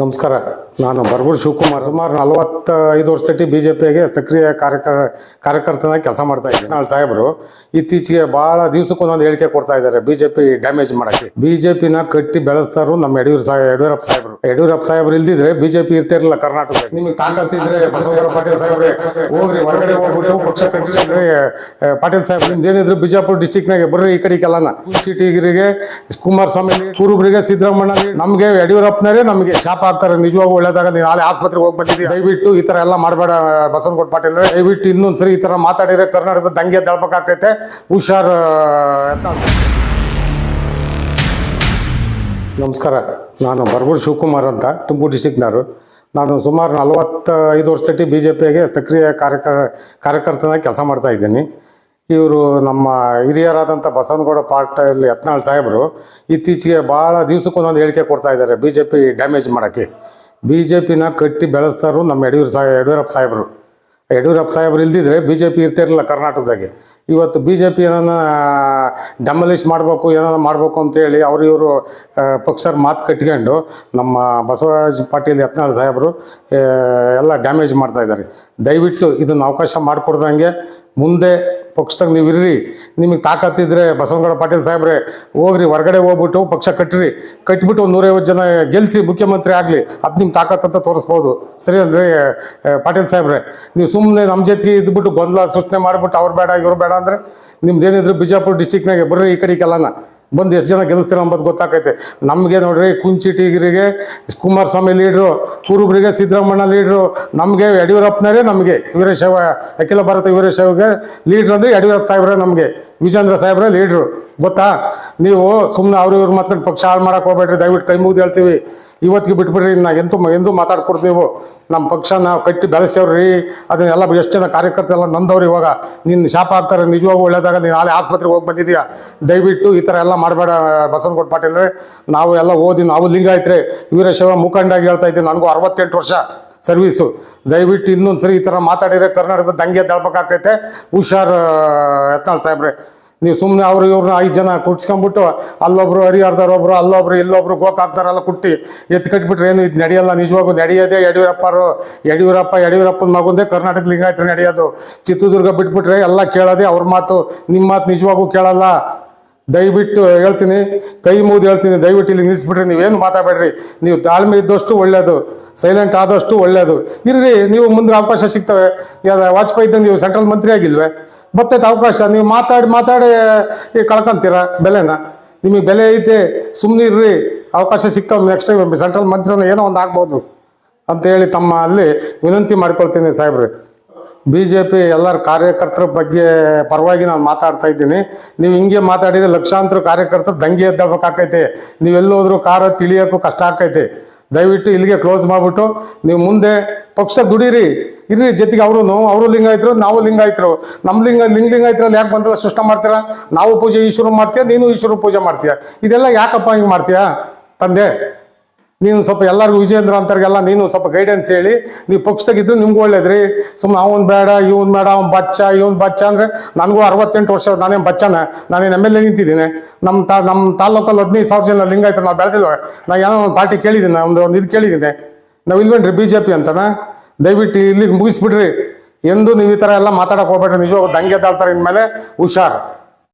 ನಮಸ್ಕಾರ. ನಾನು ಬರ್ಬೂರ್ ಶಿವಕುಮಾರ್. ಸುಮಾರು ನಲವತ್ತೈದು ವರ್ಷದಟ್ಟಿ ಬಿ ಜೆ ಪಿಗೆ ಸಕ್ರಿಯ ಕಾರ್ಯಕರ್, ಕಾರ್ಯಕರ್ತನಾಗಿ ಕೆಲಸ ಮಾಡ್ತಾ ಇದ್ದೀನಿ. ನಾಳೆ ಸಾಹೇಬರು, ಇತ್ತೀಚೆಗೆ ಭಾಳ ದಿವಸಕ್ಕೊಂದೊಂದು ಹೇಳಿಕೆ ಕೊಡ್ತಾ ಇದ್ದಾರೆ ಬಿ ಜೆ ಪಿ ಡ್ಯಾಮೇಜ್ ಮಾಡೋಕ್ಕೆ. ಬಿ ಜೆ ಪಿನ ಕಟ್ಟಿ ಬೆಳೆಸ್ತಾರು ನಮ್ಮ ಯಡಿಯೂರು ಸಾಹೇಬ್ ಯಡಿಯೂರಪ್ಪ ಸಾಹೇಬರು. ಯಡಿಯೂರಪ್ಪ ಸಾಹೇಬ್ರು ಇಲ್ದಿದ್ರೆ ಬಿ ಜೆ ಪಿ ಇರ್ತಿರಲಿಲ್ಲ ಕರ್ನಾಟಕದಲ್ಲಿ. ನಿಮಗೆ ತಾಕತ್ತಿದ್ರೆ ಬಸವೇಗೌಡ ಪಾಟೀಲ್ ಸಾಹೇಬ್ರೆ, ಹೋಗ್ರಿ, ಹೊರಗಡೆ ಹೋಗ್ಬಿಟ್ಟು ಪಕ್ಷ ಕಟ್ಟಿ ಅಂದ್ರೆ ಪಾಟೀಲ್ ಸಾಹೇಬ್ರು, ನಿಮ್ದೇನಿದ್ರು ಬಿಜಾಪುರ ಡಿಸ್ಟಿಕ್ನಾಗೆ ಬರ್ರಿ ಈ ಕಡೆ ಕೆಲನ ಸಿಟಿಗರಿಗೆ ಕುಮಾರಸ್ವಾಮಿ, ಕುರುಬರಿಗೆ ಸಿದ್ದರಾಮಣ್ಣ ನಮಗೆ ಯಡಿಯೂರಪ್ಪನವರೇ ನಮಗೆ ಶಾಪ ಹಾಕ್ತಾರೆ ನಿಜವಾಗೂ ಒಳ್ಳೇದಾಗ ನೀವು ನಾಳೆ ಆಸ್ಪತ್ರೆಗೆ ಹೋಗಿ ಬಂದಿದ್ದೀವಿ ದಯವಿಟ್ಟು ಈ ತರ ಎಲ್ಲ ಮಾಡಬೇಡ, ಬಸವನಗೌಡ ಪಾಟೀಲ್. ದಯವಿಟ್ಟು ಇನ್ನೊಂದ್ಸರಿ ಈ ತರ ಮಾತಾಡಿದ್ರೆ ಕರ್ನಾಟಕದ ದಂಗೆ ದಳ್ಬೇಕಾಕೈತೆ ಹುಷಾರ್ ನಮಸ್ಕಾರ, ನಾನು ಬರ್ಬೂರ್ ಶಿವಕುಮಾರ್ ಅಂತ, ತುಮಕೂರು ಡಿಸ್ಟಿಕ್ನವರು ನಾನು ಸುಮಾರು ನಲವತ್ತೈದು ವರ್ಷ ಬಿ ಜೆ ಪಿಗೆ ಸಕ್ರಿಯ ಕಾರ್ಯಕರ್, ಕಾರ್ಯಕರ್ತನಾಗಿ ಕೆಲಸ ಮಾಡ್ತಾ ಇದ್ದೀನಿ. ಇವರು ನಮ್ಮ ಹಿರಿಯರಾದಂಥ ಬಸವನಗೌಡ ಪಾಟೀಲ್ ಯತ್ನಾಳ್ ಸಾಹೇಬರು ಇತ್ತೀಚೆಗೆ ಭಾಳ ದಿವಸಕ್ಕೊಂದೊಂದು ಹೇಳಿಕೆ ಕೊಡ್ತಾ ಇದ್ದಾರೆ ಬಿ ಜೆ ಪಿ ಡ್ಯಾಮೇಜ್ ಮಾಡೋಕ್ಕೆ. ಬಿ ಜೆ ಪಿನ ಕಟ್ಟಿ ಬೆಳೆಸ್ತಾರು ನಮ್ಮ ಯಡಿಯೂರು ಸಾ, ಯಡಿಯೂರಪ್ಪ ಸಾಹೇಬರು. ಯಡಿಯೂರಪ್ಪ ಸಾಹೇಬ್ರು ಇಲ್ದಿದ್ರೆ ಬಿ ಜೆ ಪಿ ಇರ್ತಿರಲಿಲ್ಲ ಕರ್ನಾಟಕದಾಗೆ. ಇವತ್ತು ಬಿ ಜೆ ಪಿ ಏನನ್ನ ಡಮಲಿಷ್ ಮಾಡಬೇಕು ಏನಾರ ಮಾಡಬೇಕು ಅಂತೇಳಿ ಅವರು ಇವರು ಪಕ್ಷರ ಮಾತು ಕಟ್ಕೊಂಡು ನಮ್ಮ ಬಸವರಾಜ್ ಪಾಟೀಲ್ ಯತ್ನಾಳ್ ಸಾಹೇಬರು ಎಲ್ಲ ಡ್ಯಾಮೇಜ್ ಮಾಡ್ತಾ ಇದ್ದಾರೆ. ದಯವಿಟ್ಟು ಇದನ್ನು ಅವಕಾಶ ಮಾಡಿಕೊಡ್ದಂಗೆ ಮುಂದೆ ಪಕ್ಷದಾಗ ನೀವು ಇರ್ರಿ. ನಿಮಗೆ ತಾಕತ್ತಿದ್ರೆ ಬಸವನಗೌಡ ಪಾಟೀಲ್ ಸಾಹೇಬ್ರೆ, ಹೋಗ್ರಿ, ಹೊರಗಡೆ ಹೋಗ್ಬಿಟ್ಟು ಪಕ್ಷ ಕಟ್ಟಿರಿ ಕಟ್ಬಿಟ್ಟು ಒಂದು ನೂರೈವತ್ತು ಜನ ಗೆಲ್ಲಿಸಿ ಮುಖ್ಯಮಂತ್ರಿ ಆಗಲಿ, ಅದು ನಿಮ್ಮ ತಾಕತ್ತು ಅಂತ ತೋರಿಸ್ಬೋದು. ಸರಿ ಅಂದರೆ ಪಾಟೀಲ್ ಸಾಹೇಬ್ರೆ, ನೀವು ಸುಮ್ಮನೆ ನಮ್ಮ ಜೊತೆಗೆ ಇದ್ಬಿಟ್ಟು ಗೊಂದಲ ಸೃಷ್ಟಿ ಮಾಡಿಬಿಟ್ಟು ಅವ್ರು ಬೇಡ, ಇವ್ರು ಬೇಡ ಅಂದರೆ ನಿಮ್ದೇನಿದ್ರು ಬಿಜಾಪುರ ಡಿಸ್ಟಿಕ್ನಾಗೆ ಬರ್ರಿ ಈ ಕಡೆ ಕೆಲ್ಲನ. ಬಂದು ಎಷ್ಟು ಜನ ಗೆಲ್ಲಿಸ್ತೀರ ಅಂಬೋದು ಗೊತ್ತಾಕೈತೆ. ನಮಗೆ ನೋಡ್ರಿ ಕುಂಚಿಟಿಗರಿಗೆ ಕುಮಾರಸ್ವಾಮಿ ಲೀಡ್ರು, ಕುರುಬ್ರಿಗೆ ಸಿದ್ದರಾಮಣ್ಣ ಲೀಡ್ರು, ನಮಗೆ ಯಡಿಯೂರಪ್ಪನವರೇ ನಮಗೆ, ವೀರಶೈವ, ಅಖಿಲ ಭಾರತ ವೀರಶೈವಗೆ ಲೀಡ್ರ್ ಅಂದರೆ ಯಡಿಯೂರಪ್ಪ ಸಾಹೇಬ್ರೆ ನಮಗೆ ವಿಜೇಂದ್ರ ಸಾಹೇಬ್ರೆ ಲೀಡ್ರು. ಗೊತ್ತಾ? ನೀವು ಸುಮ್ಮನೆ ಅವ್ರು ಇವ್ರು ಮಾತ್ಕೊಂಡು ಪಕ್ಷ ಹಾಳು ಮಾಡೋಕೆ ಹೋಗ್ಬೇಡ್ರಿ, ದಯವಿಟ್ಟು ಕೈ ಮುಗಿದು ಹೇಳ್ತೀವಿ. ಇವತ್ತಿಗೆ ಬಿಟ್ಬಿಡ್ರಿ ನಾ ಎಂತೂ ಎಂದೂ ಮಾತಾಡ್ಕೊಡ್ತೀವಿ ನಮ್ಮ ಪಕ್ಷ ನಾವು ಕಟ್ಟಿ ಬೆಳೆಸ್ತೇವ್ರಿ ಅದನ್ನೆಲ್ಲ ಎಷ್ಟು ಜನ ಕಾರ್ಯಕರ್ತರೆಲ್ಲ ನಂದವ್ರು ಇವಾಗ. ನಿನ್ನ ಶಾಪ ಆಗ್ತಾರೆ, ನಿಜವಾಗೂ ಒಳ್ಳೇದಾಗ ನೀನು ನಾಳೆ ಆಸ್ಪತ್ರೆಗೆ ಹೋಗಿ ಬಂದಿದ್ದೀಯಾ ದಯವಿಟ್ಟು ಈ ಥರ ಎಲ್ಲ ಮಾಡಬೇಡ, ಬಸವನಗೌಡ ಪಾಟೀಲ್ ನಾವು ಎಲ್ಲ ಓದಿ, ನಾವು ಲಿಂಗಾಯತ್ರಿ. ವೀರಶೈವ ಮುಖಂಡಾಗಿ ಹೇಳ್ತಾ ಇದ್ದೀನಿ, ನನಗೂ ಅರವತ್ತೆಂಟು ವರ್ಷ ಸರ್ವೀಸು. ದಯವಿಟ್ಟು ಇನ್ನೊಂದು ಸರಿ ಈ ಥರ ಮಾತಾಡಿದರೆ ಕರ್ನಾಟಕದ ದಂಗೆ ದಳಬೇಕಾಗ್ತೈತೆ ಹುಷಾರ್ ಯತ್ನಾಳ್ ಸಾಹೇಬ್ರೆ. ನೀವು ಸುಮ್ಮನೆ ಅವರು ಇವ್ರನ್ನ ಐದು ಜನ ಕುಟ್ಸ್ಕೊಂಬಿಟ್ಟು ಅಲ್ಲೊಬ್ರು ಹರಿಹರ್ದವ್ರೊಬ್ರು ಅಲ್ಲೊಬ್ರು ಇಲ್ಲೊಬ್ರು ಗೋಕಾಕ್ತಾರಲ್ಲ ಕುಟ್ಟಿ ಎತ್ತು ಕಟ್ಬಿಟ್ರೆ ಏನು ಇದು ನಡೆಯಲ್ಲ ನಿಜವಾಗೂ ನಡೆಯೋದೇ ಯಡಿಯೂರಪ್ಪರು ಯಡಿಯೂರಪ್ಪ, ಯಡಿಯೂರಪ್ಪನ ಮಗುಂದೇ ಕರ್ನಾಟಕ ಲಿಂಗಾಯತ ನಡೆಯೋದು. ಚಿತ್ರದುರ್ಗ ಬಿಟ್ಬಿಟ್ರೆ ಎಲ್ಲ ಕೇಳೋದೇ ಅವ್ರ ಮಾತು ನಿಮ್ಮ ಮಾತು ನಿಜವಾಗೂ ಕೇಳಲ್ಲ. ದಯವಿಟ್ಟು ಹೇಳ್ತೀನಿ, ಕೈ ಮುಗಿದು ಹೇಳ್ತೀನಿ, ದಯವಿಟ್ಟು ಇಲ್ಲಿ ನಿಲ್ಲಿಸ್ಬಿಟ್ರಿ ನೀವೇನು ಮಾತಾಡಬೇಡ್ರಿ. ನೀವು ತಾಳ್ಮೆ ಇದ್ದಷ್ಟು ಒಳ್ಳೇದು, ಸೈಲೆಂಟ್ ಆದಷ್ಟು ಒಳ್ಳೇದು. ಇರ್ರಿ, ನೀವು ಮುಂದೆ ಅವಕಾಶ ಸಿಗ್ತವೆ. ವಾಜಪೇಯಿ ಇದ್ದ ನೀವು ಸೆಂಟ್ರಲ್ ಮಂತ್ರಿ ಆಗಿಲ್ವೇ? ಬರ್ತೈತೆ ಅವಕಾಶ. ನೀವು ಮಾತಾಡಿ ಮಾತಾಡಿ ಕಳ್ಕೊಂತೀರ ಬೆಲೆನ? ನಿಮಗೆ ಬೆಲೆ ಐತೆ ಸುಮ್ಮನೆ ಇರ್ರಿ. ಅವಕಾಶ ಸಿಗ್ತಾವೆ ನೆಕ್ಸ್ಟ್ ಟೈಮ್ ಸೆಂಟ್ರಲ್ ಮಂತ್ರಿನ ಏನೋ ಒಂದು ಆಗ್ಬೋದು ಅಂತೇಳಿ ತಮ್ಮ ಅಲ್ಲಿ ವಿನಂತಿ ಮಾಡ್ಕೊಳ್ತೀನಿ ಸಾಹೇಬ್ರಿ. ಬಿ ಜೆ ಪಿ ಎಲ್ಲರ ಕಾರ್ಯಕರ್ತರ ಬಗ್ಗೆ ಪರವಾಗಿ ನಾನು ಮಾತಾಡ್ತಾ ಇದ್ದೀನಿ. ನೀವು ಹಿಂಗೆ ಮಾತಾಡಿದ್ರೆ ಲಕ್ಷಾಂತರ ಕಾರ್ಯಕರ್ತರು ದಂಗೆ ನೀವು ನೀವೆಲ್ಲೋದ್ರೂ ಕಾರ ತಿಳಿಯೋಕ್ಕೂ ಕಷ್ಟ ಆಕೈತೆ ದಯವಿಟ್ಟು ಇಲ್ಲಿಗೆ ಕ್ಲೋಸ್ ಮಾಡಿಬಿಟ್ಟು ನೀವು ಮುಂದೆ ಪಕ್ಷ ದುಡೀರಿ. ಇರ್ರಿ, ಜೊತೆಗೆ ಅವರು ಅವರು ಲಿಂಗಾಯತರು ನಾವು ಲಿಂಗಾಯತರು ನಮ್ಮ ಲಿಂಗ ಲಿಂಗ ಲಿಂಗಾಯತರಲ್ಲಿ ಯಾಕೆ ಬಂದಲ್ಲ ಸೃಷ್ಟ ಮಾಡ್ತೀರಾ? ನಾವು ಪೂಜೆ ಈಶ್ವರ ಮಾಡ್ತೀಯ, ನೀನು ಈಶ್ವರ ಪೂಜೆ ಮಾಡ್ತೀಯ? ಇದೆಲ್ಲ ಯಾಕಪ್ಪ ಹಿಂಗೆ ಮಾಡ್ತೀಯಾ? ತಂದೆ, ನೀನು ಸ್ವಲ್ಪ ಎಲ್ಲರಿಗೂ ವಿಜೇಂದ್ರ ಅಂತವ್ರಿಗೆಲ್ಲ ನೀನು ಸ್ವಲ್ಪ ಗೈಡೆನ್ಸ್ ಹೇಳಿ, ನೀವು ಪಕ್ಷದಾಗಿದ್ರು ನಿಮ್ಗೆ ಒಳ್ಳೇದ್ರಿ. ಸುಮ್ಮನೆ ಅವನು ಬೇಡ, ಇವನ್ ಬೇಡ, ಅವ್ನು ಬಚ್ಚ, ಇವನ್ ಬಚ್ಚ ಅಂದ್ರೆ ನನಗೂ ಅರವತ್ತೆಂಟು ವರ್ಷ, ನಾನೇನು ಬಚ್ಚನ? ನಾನೇನು ಎಂ ಎಲ್ ಎ ನಿಂತಿದ್ದೀನಿ. ನಮ್ಮ ತಾ ನಮ್ಮ ತಾಲೂಕಲ್ಲಿ ಹದಿನೈದು ಸಾವಿರ ಜನ ಲಿಂಗಾಯ್ತು ನಾವು ಬೆಳೆದಿಲ್ಲ ನಾನು ಏನೋ ಒಂದು ಪಾರ್ಟಿ ಕೇಳಿದ್ದೀನಿ ಒಂದು ಒಂದು ಇದು ಕೇಳಿದ್ದೀನಿ. ನಾವು ಇಲ್ವೇನ್ರಿ ಬಿ ಜೆ ಪಿ ಅಂತನಾ? ದಯವಿಟ್ಟು ಇಲ್ಲಿಗೆ ಮುಗಿಸ್ಬಿಡ್ರಿ. ಎಂದು ನೀವು ಈ ಥರ ಎಲ್ಲ ಮಾತಾಡಕ್ಕೆ ಹೋಗ್ಬೇಡ್ರಿ. ನಿಜವಾಗ ದಂಗೆ ತಾಳ್ತಾರೆ ಇನ್ಮೇಲೆ ಹುಷಾರ್.